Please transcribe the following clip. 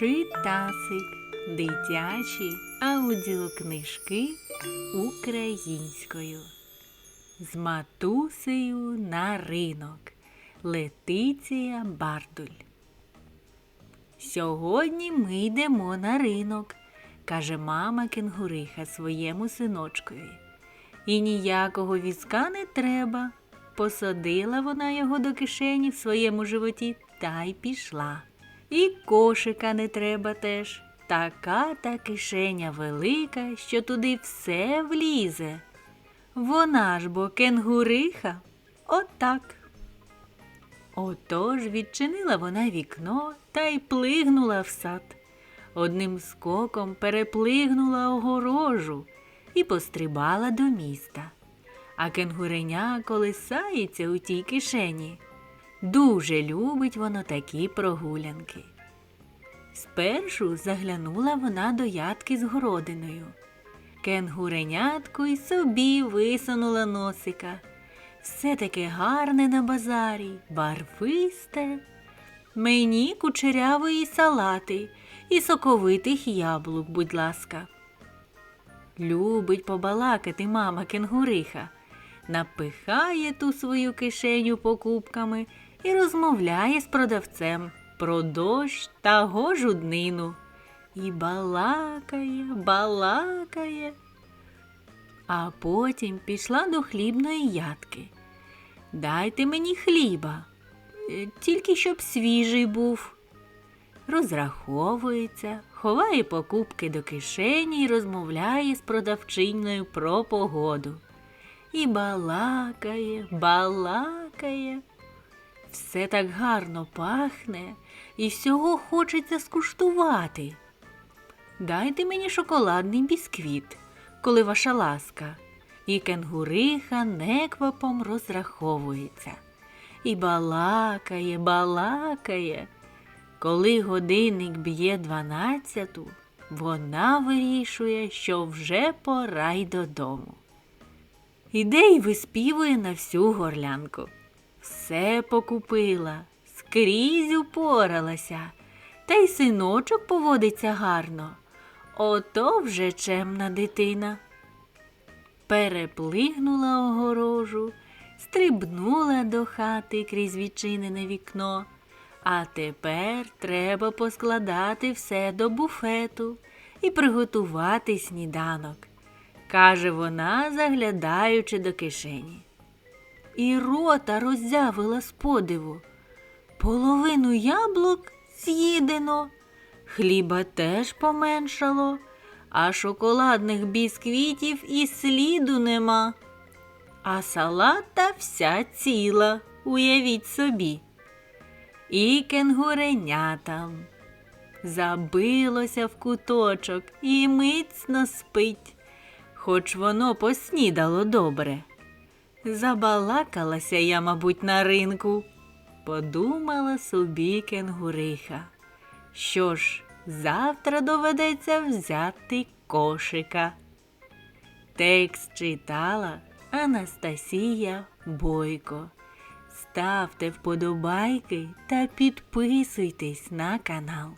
Читасик. Дитячі аудіокнижки українською. З матусею на ринок. Летиція Бардуль. Сьогодні ми йдемо на ринок, каже мама кенгуриха своєму синочкові. І ніякого візка не треба. Посадила вона його до кишені в своєму животі та й пішла. І кошика не треба теж. Така та кишеня велика, що туди все влізе. Вона ж бо кенгуриха. Отак. Отож відчинила вона вікно та й плигнула в сад. Одним скоком переплигнула огорожу і пострибала до міста. А кенгуреня колисається у тій кишені. Дуже любить воно такі прогулянки. Спершу заглянула вона до ядки з городиною. Кенгуренятко й собі висунула носика. Все таке гарне на базарі, барвисте. Мені кучерявої салати і соковитих яблук, будь ласка. Любить побалакати мама кенгуриха, напихає ту свою кишеню покупками і розмовляє з продавцем про дощ та гожу днину. І балакає, балакає. А потім пішла до хлібної ядки. Дайте мені хліба, е, тільки щоб свіжий був. Розраховується, ховає покупки до кишені і розмовляє з продавчиною про погоду. І балакає, балакає. Все так гарно пахне і всього хочеться скуштувати. Дайте мені шоколадний бісквіт, коли ваша ласка, і кенгуриха неквапом розраховується. І балакає, балакає. Коли годинник б'є дванадцяту, вона вирішує, що вже пора й додому. Іде й виспівує на всю горлянку. Все покупила, скрізь упоралася, та й синочок поводиться гарно. Ото вже чемна дитина. Переплигнула огорожу, стрибнула до хати крізь відчинене вікно. А тепер треба поскладати все до буфету і приготувати сніданок, каже вона, заглядаючи до кишені. І рота роззявила з подиву. Половину яблук з'їдено, хліба теж поменшало, а шоколадних бісквітів і сліду нема. А салата вся ціла, уявіть собі. І кенгуренятам. Забилося в куточок і міцно спить, хоч воно поснідало добре. Забалакалася я, мабуть, на ринку, подумала собі кенгуриха. Що ж, завтра доведеться взяти кошика. Текст читала Анастасія Бойко. Ставте вподобайки та підписуйтесь на канал.